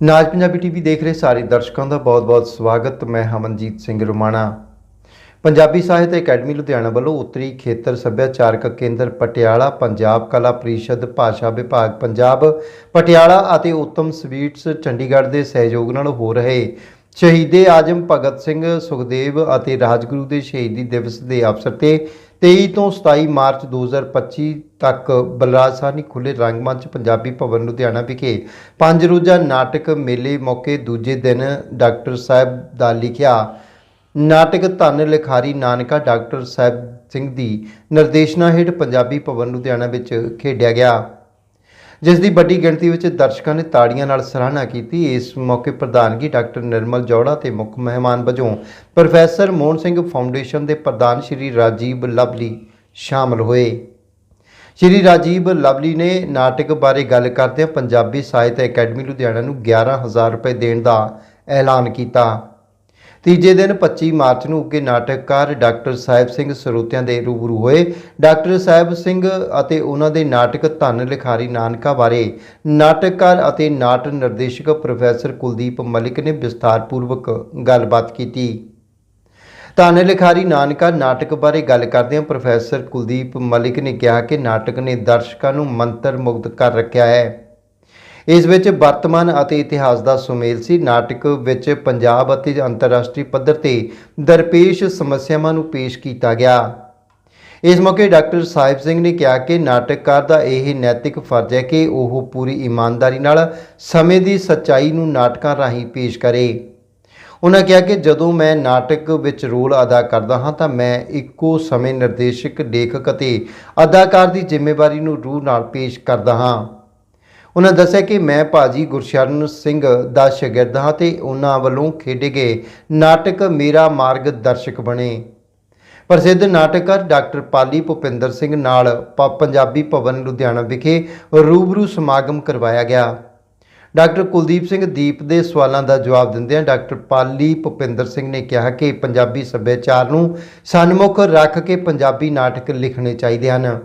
ਨਾਜ Punjabi TV ਦੇਖ ਰਹੇ ਸਾਰੇ ਦਰਸ਼ਕਾਂ ਦਾ ਬਹੁਤ-ਬਹੁਤ ਸਵਾਗਤ। ਮੈਂ ਹਮਨਜੀਤ ਸਿੰਘ ਰੁਮਾਣਾ। ਪੰਜਾਬੀ ਸਾਹਿਤ ਅਕੈਡਮੀ ਲੁਧਿਆਣਾ ਵੱਲੋਂ ਉੱਤਰੀ ਖੇਤਰ ਸੱਭਿਆਚਾਰਕ ਕੇਂਦਰ ਪਟਿਆਲਾ ਪੰਜਾਬ ਕਲਾ ਪ੍ਰੀਸ਼ਦ ਭਾਸ਼ਾ ਵਿਭਾਗ ਪੰਜਾਬ, ਪਟਿਆਲਾ ਅਤੇ ਉੱਤਮ ਸਵੀਟਸ ਚੰਡੀਗੜ੍ਹ ਦੇ ਸਹਿਯੋਗ ਨਾਲ ਹੋ ਰਹੇ। ਸ਼ਹੀਦੇ ਆਜਮ ਭਗਤ ਸਿੰਘ ਸੁਖਦੇਵ ਅਤੇ ਰਾਜਗੁਰੂ ਦੇ ਸ਼ਹੀਦੀ ਦਿਵਸ ਦੇ ਅਵਸਰ ਤੇ 23 ਤੋਂ 27 ਮਾਰਚ 2025 ਤੱਕ ਬਲਰਾਜ ਸਾਹਨੀ ਖੁੱਲੇ ਰੰਗਮੰਚ ਪੰਜਾਬੀ ਭਵਨ ਲੁਧਿਆਣਾ ਵਿਖੇ ਪੰਜ ਰੋਜ਼ਾ ਨਾਟਕ ਮੇਲੇ ਮੌਕੇ ਦੂਜੇ ਦਿਨ ਡਾਕਟਰ ਸਾਹਿਬ ਦਾ ਲਿਖਿਆ ਨਾਟਕ ਧੰਨ ਲਿਖਾਰੀ ਨਾਨਕਾ ਡਾਕਟਰ ਸਾਹਿਬ ਸਿੰਘ ਦੀ ਨਿਰਦੇਸ਼ਨਾ ਹੇਠ ਪੰਜਾਬੀ ਭਵਨ ਲੁਧਿਆਣਾ ਵਿੱਚ ਖੇਡਿਆ ਗਿਆ। ਜਿਸ ਦੀ ਵੱਡੀ ਗਿਣਤੀ ਵਿੱਚ ਦਰਸ਼ਕਾਂ ਨੇ ਤਾੜੀਆਂ ਨਾਲ ਸਰਾਹਨਾ ਕੀਤੀ, ਇਸ ਮੌਕੇ ਪ੍ਰਧਾਨਗੀ ਡਾਕਟਰ ਨਿਰਮਲ ਜੌੜਾ ਤੇ ਮੁੱਖ ਮਹਿਮਾਨ ਵਜੋਂ ਪ੍ਰੋਫੈਸਰ ਮੋਹਨ ਸਿੰਘ ਫਾਊਂਡੇਸ਼ਨ ਦੇ ਪ੍ਰਧਾਨ ਸ਼੍ਰੀ ਰਾਜੀਵ ਲਵਲੀ ਸ਼ਾਮਲ ਹੋਏ। ਸ਼੍ਰੀ ਰਾਜੀਵ ਲਵਲੀ ਨੇ ਨਾਟਕ ਬਾਰੇ ਗੱਲ ਕਰਦਿਆਂ ਪੰਜਾਬੀ ਸਾਹਿਤ ਅਕੈਡਮੀ ਲੁਧਿਆਣਾ ਨੂੰ 11000 ਰੁਪਏ ਦੇਣ ਦਾ ਐਲਾਨ ਕੀਤਾ। ਤੀਜੇ ਦਿਨ 25 ਮਾਰਚ ਨੂੰ ਉੱਗੇ ਨਾਟਕਕਾਰ ਡਾਕਟਰ ਸਾਹਿਬ ਸਿੰਘ ਸਰੋਤਿਆਂ ਦੇ ਰੂਬਰੂ ਹੋਏ। ਡਾਕਟਰ ਸਾਹਿਬ ਸਿੰਘ ਅਤੇ ਉਹਨਾਂ ਦੇ ਨਾਟਕ ਧੰਨ ਲਿਖਾਰੀ ਨਾਨਕਾ ਬਾਰੇ ਨਾਟਕਕਾਰ ਅਤੇ ਨਾਟ ਨਿਰਦੇਸ਼ਕ ਪ੍ਰੋਫੈਸਰ ਕੁਲਦੀਪ ਮਲਿਕ ਨੇ ਵਿਸਥਾਰਪੂਰਵਕ ਗੱਲਬਾਤ ਕੀਤੀ। ਧੰਨ ਲਿਖਾਰੀ ਨਾਨਕਾ ਨਾਟਕ ਬਾਰੇ ਗੱਲ ਕਰਦਿਆਂ ਪ੍ਰੋਫੈਸਰ ਕੁਲਦੀਪ ਮਲਿਕ ਨੇ ਕਿਹਾ ਕਿ ਨਾਟਕ ਨੇ ਦਰਸ਼ਕਾਂ ਨੂੰ ਮੰਤਰ ਮੁਗਧ ਕਰ ਰੱਖਿਆ ਹੈ। ਇਸ ਵਿੱਚ ਵਰਤਮਾਨ ਅਤੇ ਇਤਿਹਾਸ ਦਾ ਸੁਮੇਲ ਸੀ। ਨਾਟਕ ਵਿੱਚ ਪੰਜਾਬ ਅਤੇ ਅੰਤਰਰਾਸ਼ਟਰੀ ਪੱਧਰ ਤੇ ਦਰਪੇਸ਼ ਸਮੱਸਿਆਵਾਂ ਨੂੰ ਪੇਸ਼ ਕੀਤਾ ਗਿਆ। ਇਸ ਮੌਕੇ ਡਾਕਟਰ ਸਾਹਿਬ ਸਿੰਘ ਨੇ ਕਿਹਾ ਕਿ ਨਾਟਕਕਾਰ ਦਾ ਇਹ ਨੈਤਿਕ ਫਰਜ਼ ਹੈ ਕਿ ਉਹ ਪੂਰੀ ਇਮਾਨਦਾਰੀ ਨਾਲ ਸਮੇਂ ਦੀ ਸੱਚਾਈ ਨੂੰ ਨਾਟਕਾਂ ਰਾਹੀਂ ਪੇਸ਼ ਕਰੇ। ਉਹਨਾਂ ਕਿਹਾ ਕਿ ਜਦੋਂ ਮੈਂ ਨਾਟਕ ਵਿੱਚ ਰੋਲ ਅਦਾ ਕਰਦਾ ਹਾਂ ਤਾਂ ਮੈਂ ਇੱਕੋ ਸਮੇਂ ਨਿਰਦੇਸ਼ਕ, ਲੇਖਕ ਅਤੇ ਅਦਾਕਾਰ ਦੀ ਜ਼ਿੰਮੇਵਾਰੀ ਨੂੰ ਰੂਹ ਨਾਲ ਪੇਸ਼ ਕਰਦਾ ਹਾਂ। ਉਹਨਾਂ ਦੱਸਿਆ ਕਿ ਮੈਂ ਭਾਜੀ ਗੁਰਸ਼ਰਨ ਸਿੰਘ ਦਾ ਸ਼ਾਗਿਰਦ ਹਾਂ ਤੇ ਉਹਨਾਂ ਵੱਲੋਂ ਖੇਡੇ ਗਏ ਨਾਟਕ ਮੇਰਾ ਮਾਰਗਦਰਸ਼ਕ ਬਣੇ। ਪ੍ਰਸਿੱਧ ਨਾਟਕਕਾਰ ਡਾਕਟਰ ਪਾਲੀ ਭੁਪਿੰਦਰ ਸਿੰਘ ਨਾਲ ਪ- ਪੰਜਾਬੀ ਭਵਨ ਲੁਧਿਆਣਾ ਵਿਖੇ ਰੂਬਰੂ ਸਮਾਗਮ ਕਰਵਾਇਆ ਗਿਆ। ਡਾਕਟਰ ਕੁਲਦੀਪ ਸਿੰਘ ਦੀਪ ਦੇ ਸਵਾਲਾਂ ਦਾ ਜਵਾਬ ਦਿੰਦਿਆਂ ਡਾਕਟਰ ਪਾਲੀ ਭੁਪਿੰਦਰ ਸਿੰਘ ਨੇ ਕਿਹਾ ਕਿ ਪੰਜਾਬੀ ਸੱਭਿਆਚਾਰ ਨੂੰ ਸਨਮੁਖ ਰੱਖ ਕੇ ਪੰਜਾਬੀ ਨਾਟਕ ਲਿਖਣੇ ਚਾਹੀਦੇ ਹਨ।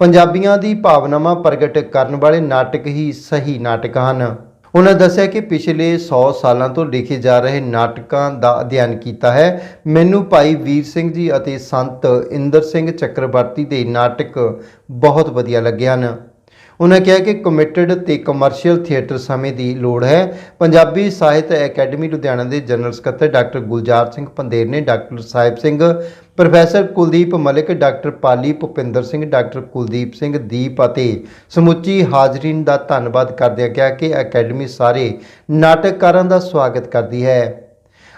ਪੰਜਾਬੀਆਂ ਦੀ ਭਾਵਨਾਵਾਂ ਪ੍ਰਗਟ ਕਰਨ ਵਾਲੇ ਨਾਟਕ ਹੀ ਸਹੀ ਨਾਟਕ ਹਨ। ਉਹਨਾਂ ਦੱਸਿਆ ਕਿ ਪਿਛਲੇ 100 ਸਾਲਾਂ ਤੋਂ ਲਿਖੇ ਜਾ ਰਹੇ ਨਾਟਕਾਂ ਦਾ ਅਧਿਐਨ ਕੀਤਾ ਹੈ। ਮੈਨੂੰ ਭਾਈ ਵੀਰ ਸਿੰਘ ਜੀ ਅਤੇ ਸੰਤ ਇੰਦਰ ਸਿੰਘ ਚੱਕਰਵਰਤੀ ਦੇ ਨਾਟਕ ਬਹੁਤ ਵਧੀਆ ਲੱਗੇ ਹਨ। ਉਹਨਾਂ ਕਿਹਾ ਕਿ ਕਮਿਟਡ ਤੇ ਕਮਰਸ਼ੀਅਲ ਥੀਏਟਰ ਸਮੇਂ ਦੀ ਲੋੜ ਹੈ। ਪੰਜਾਬੀ ਸਾਹਿਤ ਅਕੈਡਮੀ ਲੁਧਿਆਣਾ ਦੇ ਜਨਰਲ ਸਕੱਤਰ ਡਾਕਟਰ ਗੁਲਜ਼ਾਰ ਸਿੰਘ ਪੰਦੇਰ ਨੇ doctor Sahib Singh, professor Kuldeep Malik, doctor Pali Bhupinder Singh, doctor Kuldeep Singh Deep ਅਤੇ ਸਮੁੱਚੀ ਹਾਜ਼ਰੀਨ ਦਾ ਧੰਨਵਾਦ ਕਰਦਿਆਂ ਕਿਹਾ ਕਿ ਅਕੈਡਮੀ ਸਾਰੇ ਨਾਟਕਕਾਰਾਂ ਦਾ ਸਵਾਗਤ ਕਰਦੀ ਹੈ।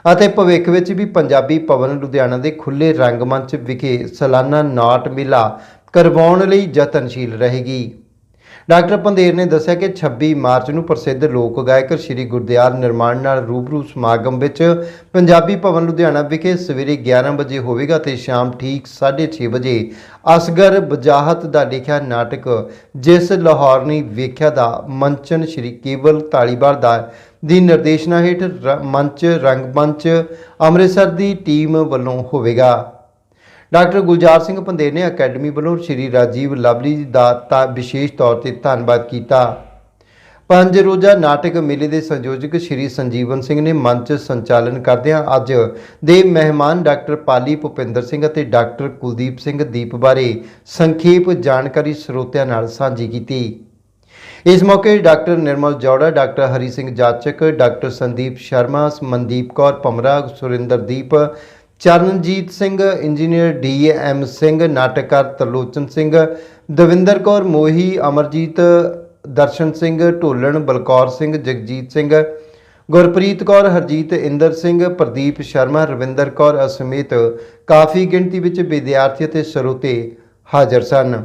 ਅਤੇ ਭਵਿੱਖ ਵਿੱਚ ਵੀ ਪੰਜਾਬੀ ਭਵਨ ਲੁਧਿਆਣਾ ਦੇ ਖੁੱਲੇ ਰੰਗਮੰਚ ਵਿਖੇ ਸਾਲਾਨਾ ਨਾਟ ਮੇਲਾ ਕਰਵਾਉਣ ਲਈ ਯਤਨਸ਼ੀਲ ਰਹੇਗੀ। ਡਾਕਟਰ ਪੰਦੇਰ ਨੇ ਦੱਸਿਆ ਕਿ 26 ਮਾਰਚ ਨੂੰ ਪ੍ਰਸਿੱਧ ਲੋਕ ਗਾਇਕ ਸ੍ਰੀ ਗੁਰਦਿਆਲ ਨਿਰਮਾਣ ਨਾਲ ਰੂਬਰੂ ਸਮਾਗਮ ਵਿੱਚ ਪੰਜਾਬੀ ਭਵਨ ਲੁਧਿਆਣਾ ਵਿਖੇ ਸਵੇਰੇ 11 ਵਜੇ ਹੋਵੇਗਾ ਤੇ ਸ਼ਾਮ ਠੀਕ 6:30 ਵਜੇ ਅਸਗਰ ਬਜਾਹਤ ਦਾ ਲਿਖਿਆ ਨਾਟਕ, ਜਿਸ ਲਾਹੌਰਨੀ ਵੇਖਿਆ ਦਾ ਮੰਚਨ ਸ੍ਰੀ ਕੇਵਲ ਢਾਲੀਵਾਲ ਦਾ ਦੀ ਨਿਰਦੇਸ਼ਨਾ ਹੇਠ ਰ- ਮੰਚ, ਰੰਗਮੰਚ ਅੰਮ੍ਰਿਤਸਰ ਦੀ ਟੀਮ ਵੱਲੋਂ ਹੋਵੇਗਾ। ਡਾਕਟਰ ਗੁਲਜ਼ਾਰ ਸਿੰਘ ਪੰਦੇਰ ਨੇ ਅਕੈਡਮੀ ਵੱਲੋਂ ਸ਼੍ਰੀ ਰਾਜੀਵ ਲਵਲੀ ਦਾ ਤਾਂ ਵਿਸ਼ੇਸ਼ ਤੌਰ ਤੇ ਧੰਨਵਾਦ ਕੀਤਾ। ਪੰਜ ਰੋਜ਼ਾ ਨਾਟਕ ਮੇਲੇ ਦੇ ਸੰਯੋਜਕ ਸ਼੍ਰੀ ਸੰਜੀਵਨ ਸਿੰਘ ਨੇ ਮੰਚ ਸੰਚਾਲਨ ਕਰਦਿਆਂ ਅੱਜ ਦੇ ਮਹਿਮਾਨ ਡਾਕਟਰ ਪਾਲੀ ਭੁਪਿੰਦਰ ਸਿੰਘ ਅਤੇ ਡਾਕਟਰ ਕੁਲਦੀਪ ਸਿੰਘ ਦੀਪ ਬਾਰੇ ਸੰਖੇਪ ਜਾਣਕਾਰੀ ਸਰੋਤਿਆਂ ਨਾਲ ਸਾਂਝੀ ਕੀਤੀ। ਇਸ ਮੌਕੇ doctor Nirmal Jaura, doctor Hari Singh Jachak, doctor Sandeep Sharma, Mandeep Kaur Pamra Surinderdeep Charanjit Singh, engineer D M Singh, ਨਾਟਕਕਾਰ ਤਰਲੋਚਨ ਸਿੰਘ, ਦਵਿੰਦਰ ਕੌਰ ਮੋਹੀ, ਅਮਰਜੀਤ ਦਰਸ਼ਨ ਸਿੰਘ, ਢੋਲਣ ਬਲਕੌਰ ਸਿੰਘ, ਜਗਜੀਤ ਸਿੰਘ, ਗੁਰਪ੍ਰੀਤ ਕੌਰ, ਹਰਜੀਤ ਇੰਦਰ ਸਿੰਘ, ਪ੍ਰਦੀਪ ਸ਼ਰਮਾ, ਰਵਿੰਦਰ ਕੌਰ ਸਮੇਤ ਕਾਫੀ ਗਿਣਤੀ ਵਿੱਚ ਵਿਦਿਆਰਥੀ ਅਤੇ ਸਰੋਤੇ ਹਾਜ਼ਰ ਸਨ।